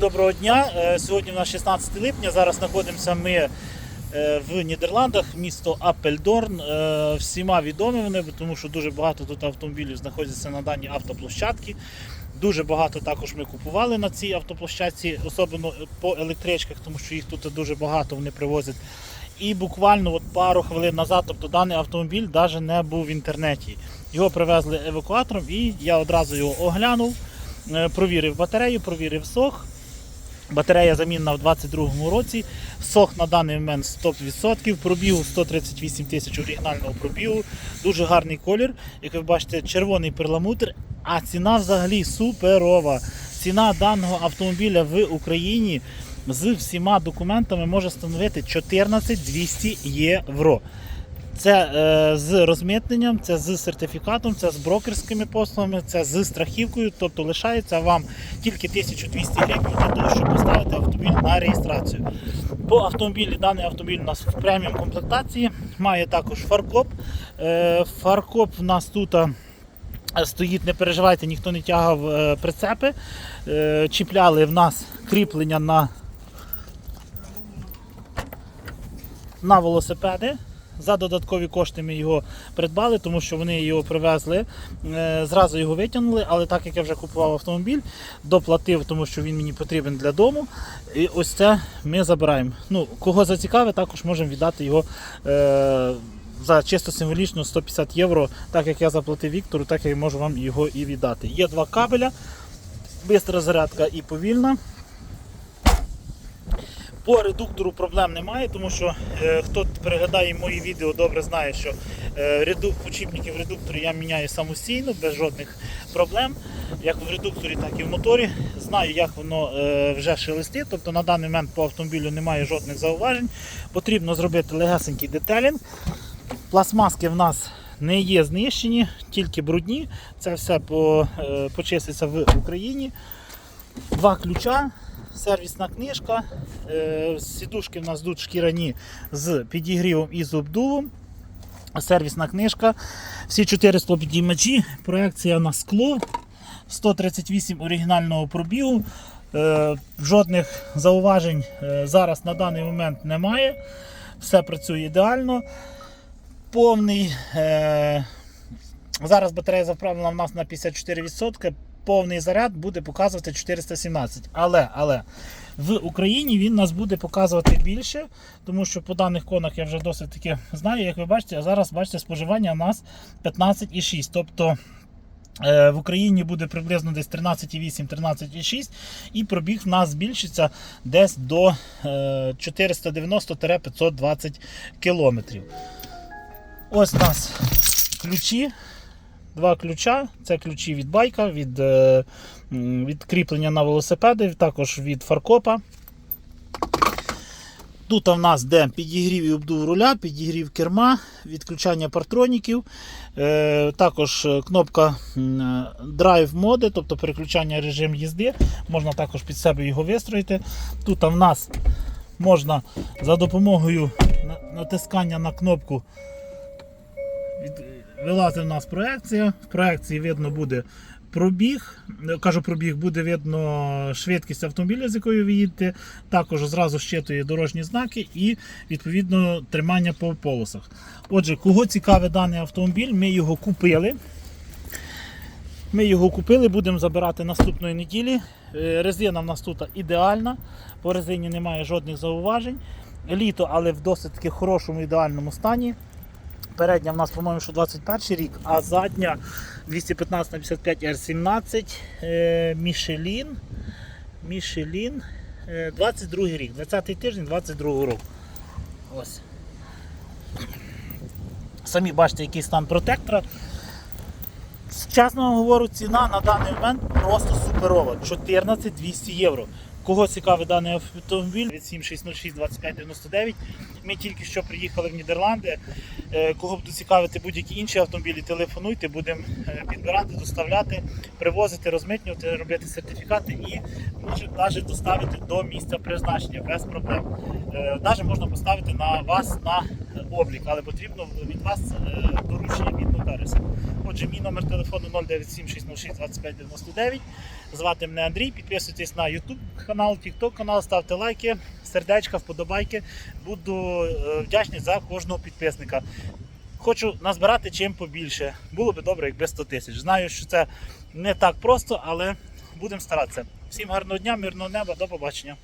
Доброго дня. Е, Сьогодні у нас 16 липня. Зараз знаходимося ми е, в Нідерландах, місто Апельдорн. Е, Всіма відомі вони, тому що дуже багато тут автомобілів знаходяться на даній автоплощадці. Дуже багато також ми купували на цій автоплощадці, особливо по електричках, тому що їх тут дуже багато вони привозять. І буквально от пару хвилин назад, тобто даний автомобіль навіть не був в інтернеті. Його привезли евакуатором і я одразу його оглянув, провірив батарею, провірив сох. Батарея замінена в 22-му році. Сох на даний момент 100%, пробігу 138 тисяч оригінального пробігу. Дуже гарний колір. Як ви бачите, червоний перламутр, а ціна взагалі суперова. Ціна даного автомобіля в Україні з всіма документами може становити 14 200 євро. Це е, з розмитненням, це з сертифікатом, це з брокерськими послугами, це з страхівкою. Тобто лишається вам тільки 1200 гривень для того, щоб поставити автомобіль на реєстрацію. По автомобілі даний автомобіль у нас в преміум комплектації, має також фаркоп. Е, фаркоп в нас тут. Стоїть, не переживайте, ніхто не тягав е, прицепи. Е, чіпляли в нас кріплення на, на велосипеди. За додаткові кошти ми його придбали, тому що вони його привезли. Е, Зразу його витягнули, але так як я вже купував автомобіль, доплатив, тому що він мені потрібен для дому. І ось це ми забираємо. Ну, кого зацікавить, також можемо віддати його. Е, за чисто символічно 150 євро, так як я заплатив Віктору, так я можу вам його і віддати. Є два кабеля, бистра зарядка і повільна. По редуктору проблем немає, тому що е, хто переглядає мої відео, добре знає, що е, реду, почіпники в редукторі я міняю самостійно, без жодних проблем. Як в редукторі, так і в моторі. Знаю, як воно е, вже шелестить. Тобто на даний момент по автомобілю немає жодних зауважень. Потрібно зробити легесенький детелінг. Пластмаски в нас не є знищені, тільки брудні. Це все по, е, почиститься в Україні. Два ключа, сервісна книжка. Е, Сідушки в нас тут шкіряні з підігрівом і з обдувом. Сервісна книжка. Всі чотири склопідіймачі. Проекція на скло. 138 оригінального пробігу. Е, Жодних зауважень е, зараз на даний момент немає. Все працює ідеально. Повний. Зараз батарея заправлена в нас на 54%. Повний заряд буде показувати 417. Але, але в Україні він нас буде показувати більше, тому що по даних конах я вже досить таки знаю, як ви бачите, зараз бачите, споживання у нас 15,6. Тобто е, в Україні буде приблизно десь 13,8-13,6 і пробіг в нас збільшиться десь до е, 490-520 кілометрів. Ось у нас ключі. Два ключа. Це ключі від байка, від, е, від кріплення на велосипеди, також від фаркопа. Тут у нас де підігрів і обдув руля, підігрів керма, відключання партроніків, е, також е, кнопка Drive моди, тобто переключання режим їзди. Можна також під себе його вистроїти. Тут в нас можна за допомогою натискання на кнопку вилазить у нас проекція. В проекції видно буде пробіг. Кажу пробіг, буде видно швидкість автомобіля, з якою ви їдете. Також зразу щитує дорожні знаки і відповідно тримання по полосах. Отже, кого цікавий даний автомобіль, ми його купили. Ми його купили, будемо забирати наступної неділі. Е, Резина в нас тут ідеальна, по резині немає жодних зауважень. Літо, але в досить таки хорошому ідеальному стані. Передня в нас, по-моєму, що 21 рік, а задня 215 на 55 R17 е, Michelin. Michelin е, 22 рік, 20 тиждень 22 року. Ось. Самі бачите, який стан протектора. Чесно говорю, ціна на даний момент просто суперова. 14 200 євро. Кого цікавий даний автомобіль від 7606 2599. Ми тільки що приїхали в Нідерланди. Е, Кого буде цікавити будь-які інші автомобілі, телефонуйте, будемо е, підбирати, доставляти, привозити, розмитнювати, робити сертифікати і може навіть доставити до місця призначення без проблем. Навіть можна поставити на вас на облік, але потрібно від вас е, доручення від нотаріуса. Отже, мій номер телефону 097 606 2599. Звати мене Андрій. Підписуйтесь на YouTube канал, TikTok канал, ставте лайки, сердечка, вподобайки. Буду е, вдячний за кожного підписника. Хочу назбирати чим побільше. Було би добре, якби 100 тисяч. Знаю, що це не так просто, але будемо старатися. Всім гарного дня, мирного неба, до побачення.